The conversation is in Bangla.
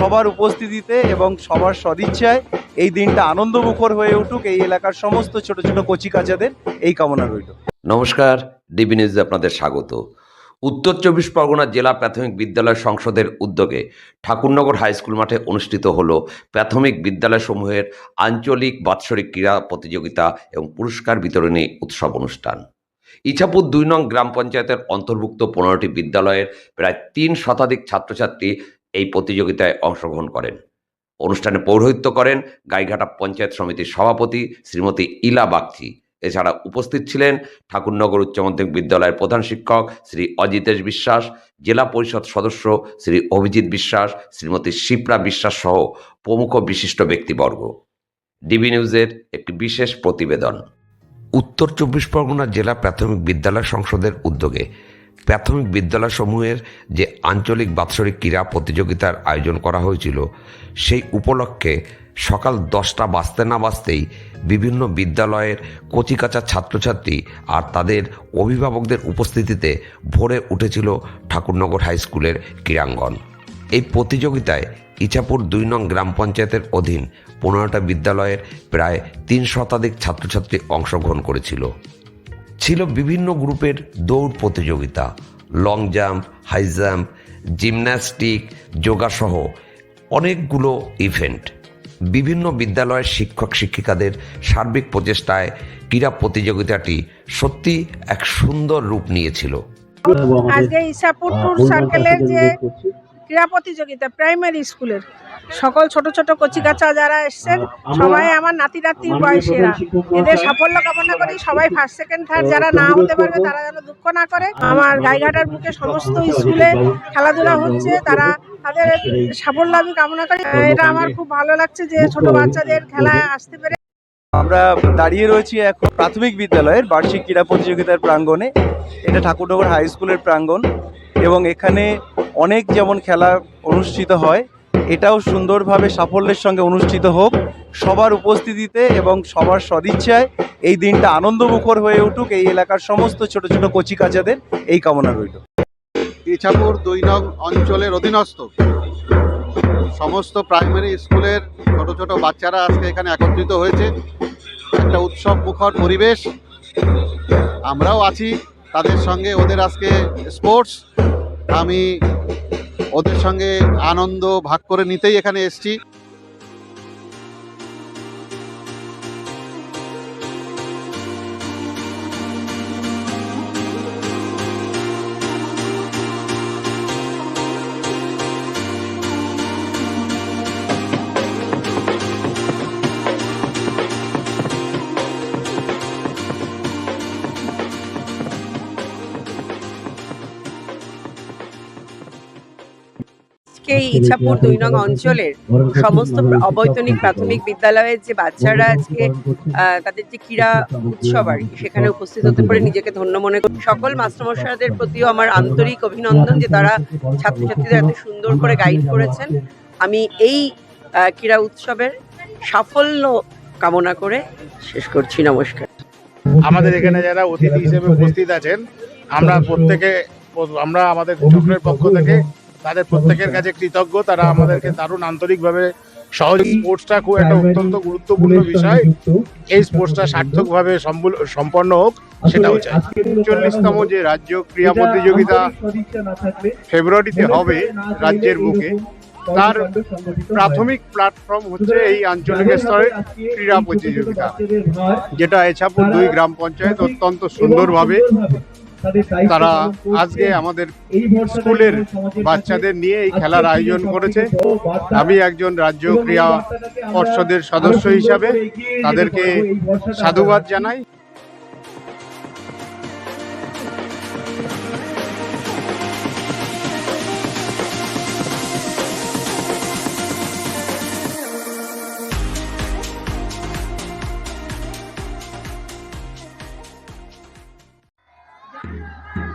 সবার উপস্থিতিতে এবং সবার সদিচ্ছায় এই দিনটা আনন্দমুখর হয়ে উঠুক। এই এলাকার সমস্ত ছোট ছোট কচি কচিকাচাদের এই কামনা রইল। নমস্কার, ডিবি নিউজে আপনাদের স্বাগত। উত্তর চব্বিশ পরগনা জেলা প্রাথমিক বিদ্যালয় সংসদের উদ্যোগে ঠাকুরনগর হাই স্কুল মাঠে অনুষ্ঠিত হল প্রাথমিক বিদ্যালয়সমূহের আঞ্চলিক বাৎসরিক ক্রীড়া প্রতিযোগিতা এবং পুরস্কার বিতরণী উৎসব অনুষ্ঠান। ইছাপুর দুই নং গ্রাম পঞ্চায়েতের অন্তর্ভুক্ত পনেরোটি বিদ্যালয়ের প্রায় তিন শতাধিক ছাত্রছাত্রী এই প্রতিযোগিতায় অংশগ্রহণ করেন। অনুষ্ঠানে পৌরোহিত্য করেন গাইঘাটা পঞ্চায়েত সমিতির সভাপতি শ্রীমতী ইলা বাগচি। এছাড়া উপস্থিত ছিলেন ঠাকুরনগর উচ্চ মাধ্যমিক বিদ্যালয়ের প্রধান শিক্ষক শ্রী অজিতেশ বিশ্বাস, জেলা পরিষদ সদস্য শ্রী অভিজিৎ বিশ্বাস, শ্রীমতী শিপ্রা বিশ্বাস সহ প্রমুখ বিশিষ্ট ব্যক্তিবর্গ। ডিবি নিউজের একটি বিশেষ প্রতিবেদন। উত্তর চব্বিশ পরগনা জেলা প্রাথমিক বিদ্যালয় সংসদের উদ্যোগে প্রাথমিক বিদ্যালয়সমূহের যে আঞ্চলিক বাৎসরিক ক্রীড়া প্রতিযোগিতার আয়োজন করা হয়েছিল, সেই উপলক্ষে সকাল দশটা বাজতে না বাজতেই বিভিন্ন বিদ্যালয়ের কচিকাচা ছাত্রছাত্রী আর তাদের অভিভাবকদের উপস্থিতিতে ভরে উঠেছিল ঠাকুরনগর হাই স্কুলের ক্রীড়াঙ্গন। এই প্রতিযোগিতায় ইছাপুর দুই নং গ্রাম পঞ্চায়েতের অধীন পনেরোটা বিদ্যালয়ের প্রায় তিন শতাধিক ছাত্রছাত্রী অংশগ্রহণ করেছিল। ছিল বিভিন্ন গ্রুপের দৌড় প্রতিযোগিতা long jump high jump gymnastic যোগাসহ অনেকগুলো ইভেন্ট বিভিন্ন বিদ্যালয়ের শিক্ষক শিক্ষিকাদের সার্বিক প্রচেষ্টায় ক্রীড়া প্রতিযোগিতাটি সত্যি এক সুন্দর রূপ নিয়েছিল। আজকে ইসাপুর সার্কেলের যে ক্রীড়া প্রতিযোগিতা প্রাইমারি স্কুলের সকল ছোট ছোট কচিকাচা যারা এসছেন সবাই আমার নাতি নাতির বয়সেরা। এদের সাফল্য কামনা করি সবাই ফার্স্ট সেকেন্ড থার্ড যারা না হতে পারবে তারা যেন দুঃখ না করে। আমার গাইঘাটার বুকে সমস্ত স্কুলে খেলাধুলা হচ্ছে তারা তাদের সাফল্য আমি কামনা করি। এটা আমার খুব ভালো লাগছে যে ছোট বাচ্চাদের খেলায় আসতে পেরে। আমরা দাঁড়িয়ে রয়েছি এখন প্রাথমিক বিদ্যালয়ের বার্ষিক ক্রীড়া প্রতিযোগিতার প্রাঙ্গণে। এটা ঠাকুরনগর হাই স্কুলের প্রাঙ্গণ এবং এখানে অনেক যেমন খেলা অনুষ্ঠিত হয় এটাও সুন্দরভাবে সাফল্যের সঙ্গে অনুষ্ঠিত হোক। সবার উপস্থিতিতে এবং সবার সদিচ্ছায় এই দিনটা আনন্দমুখর হয়ে উঠুক। এই এলাকার সমস্ত ছোট ছোট কচিকাচাদের এই কামনা রইল। ইছাপুর দুই নং অঞ্চলের অধীনস্থ। সমস্ত প্রাইমারি স্কুলের ছোট ছোট বাচ্চারা আজকে এখানে একত্রিত হয়েছে। একটা উৎসব মুখর পরিবেশ। আমরাও আছি। তাদের সঙ্গে ওদের আজকে স্পোর্টস আমি ওদের সঙ্গে আনন্দ ভাগ করে নিতেই এখানে এসেছি। আজকে এই ইছাপুর দুই নং অঞ্চলের সমস্ত অবৈতনিক প্রাথমিক বিদ্যালয়ের যে বাচ্চারা আজকে তাদের যে ক্রীড়া উৎসব আর কি সেখানে উপস্থিত হতে পারে নিজেকে ধন্য মনে করি। সকল মাস্টারমশাইদের প্রতিও আমার আন্তরিক অভিনন্দন যে তারা ছাত্রছাত্রীদের এত সুন্দর করে গাইড করেছেন। আমি এই আহ, ক্রীড়া উৎসবের সাফল্য কামনা করে শেষ করছি। নমস্কার। আমাদের এখানে যারা অতিথি হিসেবে উপস্থিত আছেন আমরা প্রত্যেকে আমরা আমাদের চক্রের পক্ষ থেকে তাদের প্রত্যেকের কাছে কৃতজ্ঞ। তারা আমাদেরকে দারুণ আন্তরিকভাবে সহজ স্পোর্টসটা খুব একটা অত্যন্ত গুরুত্বপূর্ণ বিষয়। এই স্পোর্টসটা সার্থকভাবে সম্পন্ন হোক সেটাও চাই। চল্লিশতম যে রাজ্য ক্রীড়া প্রতিযোগিতা ফেব্রুয়ারিতে হবে রাজ্যের বুকে। তার প্রাথমিক প্ল্যাটফর্ম হচ্ছে এই আঞ্চলিক স্তরের ক্রীড়া প্রতিযোগিতা। যেটা এছাপুর দুই গ্রাম পঞ্চায়েত অত্যন্ত সুন্দরভাবে তারা আজকে আমাদের স্কুলের বাচ্চাদের নিয়ে এই খেলার আয়োজন করেছে। আমি একজন রাজ্য ক্রীড়া পর্ষদের সদস্য হিসাবে তাদেরকে সাধুবাদ জানাই। Bye.